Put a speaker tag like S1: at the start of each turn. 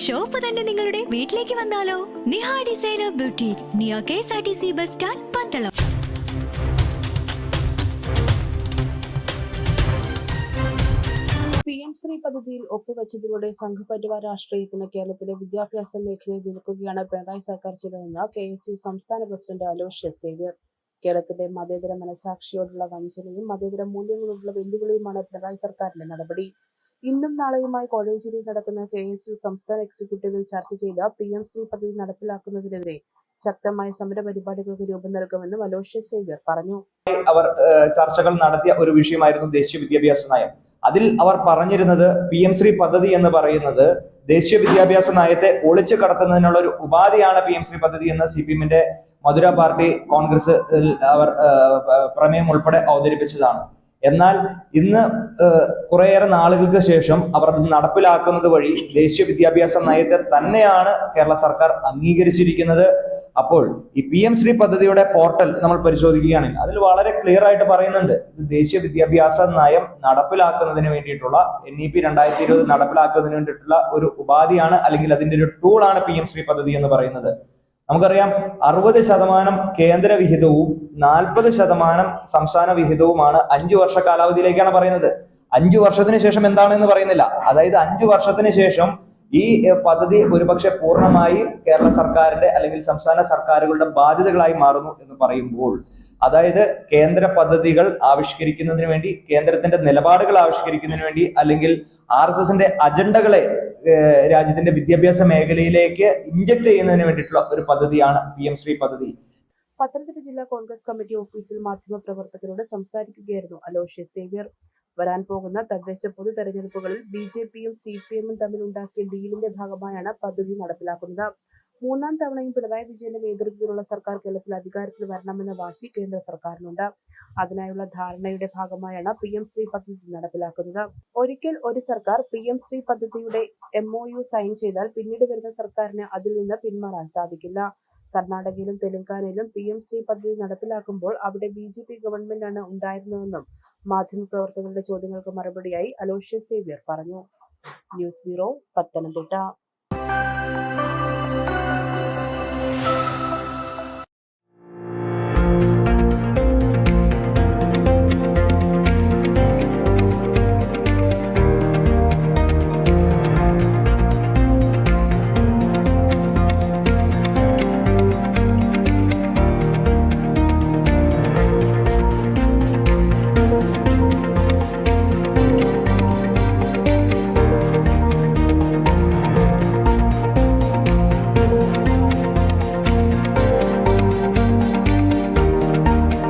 S1: Shop തന്നെ നിങ്ങളുടെ വീട്ടിലേക്ക് വന്നാലോ? നിഹ ഡിസൈനർ ബ്യൂട്ടി നിയ K S R T C bus stand Pandalam.
S2: P M Shri പദ്ധതിയിൽ ഒപ്പുവെച്ചതിലൂടെ സംഘപരിവാർ രാഷ്ട്രീയത്തിന് കേരളത്തിലെ വിദ്യാഭ്യാസ മേഖലയെ വിലക്കുകയാണ് പിണറായി സർക്കാർ ചെയ്തതെന്ന് കെ എസ് യു സംസ്ഥാന പ്രസിഡന്റ് അലോഷ്യ സേവ്യർ കേരളത്തിലെ മതേതര മനസാക്ഷിയോടുള്ള വഞ്ചനയും മതേതര മൂല്യങ്ങളോടുള്ള വെല്ലുവിളിയുമാണ് പിണറായി സർക്കാരിന്റെ നടപടി. ഇന്നും നാളെയുമായി കോഴഞ്ചേരിയിൽ നടക്കുന്ന കെ എസ് യു സംസ്ഥാന എക്സിക്യൂട്ടീവിൽ ചർച്ച ചെയ്ത പി എം ശ്രീ പദ്ധതി നടപ്പിലാക്കുന്നതിനെതിരെ ശക്തമായ സമര പരിപാടികൾക്ക് രൂപം നൽകുമെന്ന് മലോഷ്യ സേവ്യർ പറഞ്ഞു.
S3: അവർ ചർച്ചകൾ നടത്തിയ ഒരു വിഷയമായിരുന്നു ദേശീയ വിദ്യാഭ്യാസ നയം. അതിൽ അവർ പറഞ്ഞിരുന്നത് പി എം ശ്രീ പദ്ധതി എന്ന് പറയുന്നത് ദേശീയ വിദ്യാഭ്യാസ നയത്തെ ഒളിച്ചു കടത്തുന്നതിനുള്ള ഒരു ഉപാധിയാണ് പി എം ശ്രീ പദ്ധതി എന്ന് സി പി എമ്മിന്റെ മധുര പാർട്ടി കോൺഗ്രസ് അവർ പ്രമേയം ഉൾപ്പെടെ അവതരിപ്പിച്ചതാണ്. എന്നാൽ ഇന്ന് കുറേയേറെ നാളുകൾക്ക് ശേഷം അവർ നടപ്പിലാക്കുന്നത് വഴി ദേശീയ വിദ്യാഭ്യാസ നയത്തെ തന്നെയാണ് കേരള സർക്കാർ അംഗീകരിച്ചിരിക്കുന്നത്. അപ്പോൾ ഈ പി എം ശ്രീ പദ്ധതിയുടെ പോർട്ടൽ നമ്മൾ പരിശോധിക്കുകയാണെങ്കിൽ അതിൽ വളരെ ക്ലിയർ ആയിട്ട് പറയുന്നുണ്ട്. ഇത് ദേശീയ വിദ്യാഭ്യാസ നയം നടപ്പിലാക്കുന്നതിന് വേണ്ടിയിട്ടുള്ള എൻ ഇ പി രണ്ടായിരത്തി ഇരുപത് നടപ്പിലാക്കുന്നതിന് വേണ്ടിയിട്ടുള്ള ഒരു ഉപാധിയാണ് അല്ലെങ്കിൽ അതിന്റെ ഒരു ടൂളാണ് പി എം ശ്രീ പദ്ധതി എന്ന് പറയുന്നത്. നമുക്കറിയാം അറുപത് ശതമാനം കേന്ദ്ര വിഹിതവും നാൽപ്പത് ശതമാനം സംസ്ഥാന വിഹിതവുമാണ് അഞ്ചു വർഷ കാലാവധിയിലേക്കാണ് പറയുന്നത്. അഞ്ചു വർഷത്തിന് ശേഷം എന്താണെന്ന് പറയുന്നില്ല. അതായത് അഞ്ചു വർഷത്തിന് ശേഷം ഈ പദ്ധതി ഒരുപക്ഷെ പൂർണമായി കേരള സർക്കാരിന്റെ അല്ലെങ്കിൽ സംസ്ഥാന സർക്കാരുകളുടെ ബാധ്യതകളായി മാറുന്നു എന്ന് പറയുമ്പോൾ അതായത് കേന്ദ്ര പദ്ധതികൾ ആവിഷ്കരിക്കുന്നതിന് വേണ്ടി കേന്ദ്രത്തിന്റെ നിലപാടുകൾ ആവിഷ്കരിക്കുന്നതിന് വേണ്ടി അല്ലെങ്കിൽ ആർ എസ് എസിന്റെ അജണ്ടകളെ രാജ്യത്തിന്റെ വിദ്യാഭ്യാസ മേഖലയിലേക്ക് ഇഞ്ചക്ട് ചെയ്യുന്നതിന് വേണ്ടിയിട്ടുള്ള ഒരു പദ്ധതിയാണ് പി എം ശ്രീ പദ്ധതി.
S2: പത്തനംതിട്ട ജില്ലാ കോൺഗ്രസ് കമ്മിറ്റി ഓഫീസിൽ മാധ്യമപ്രവർത്തകരോട് സംസാരിക്കുകയായിരുന്നു അലോഷ്യ സേവ്യർ. വരാൻ പോകുന്ന തദ്ദേശ പൊതു തെരഞ്ഞെടുപ്പുകളിൽ ബി ജെ പിയും സി പി എമ്മും തമ്മിൽ ഉണ്ടാക്കിയ ഡീലിന്റെ ഭാഗമായാണ് പദ്ധതി നടപ്പിലാക്കുന്നത്. മൂന്നാം തവണയും പിണറായി വിജയന്റെ നേതൃത്വത്തിലുള്ള സർക്കാർ കേരളത്തിൽ അധികാരത്തിൽ വരണമെന്ന വാശി കേന്ദ്ര സർക്കാരിനുണ്ട്. അതിനായുള്ള ധാരണയുടെ ഭാഗമായാണ് പി എം ശ്രീ പദ്ധതി നടപ്പിലാക്കുന്നത്. ഒരിക്കൽ ഒരു സർക്കാർ പി എം ശ്രീ പദ്ധതിയുടെ എം സൈൻ ചെയ്താൽ പിന്നീട് വരുന്ന സർക്കാരിന് അതിൽ നിന്ന് പിന്മാറാൻ സാധിക്കില്ല. കർണാടകയിലും തെലങ്കാനയിലും പി എം ശ്രീ പദ്ധതി നടപ്പിലാക്കുമ്പോൾ അവിടെ ബി ജെ പി ഗവൺമെന്റാണ് ഉണ്ടായിരുന്നതെന്നും മാധ്യമപ്രവർത്തകരുടെ ചോദ്യങ്ങൾക്ക് മറുപടിയായി അലോഷ്യസ് സേവ്യർ പറഞ്ഞു. News bureau Pathanamthitta.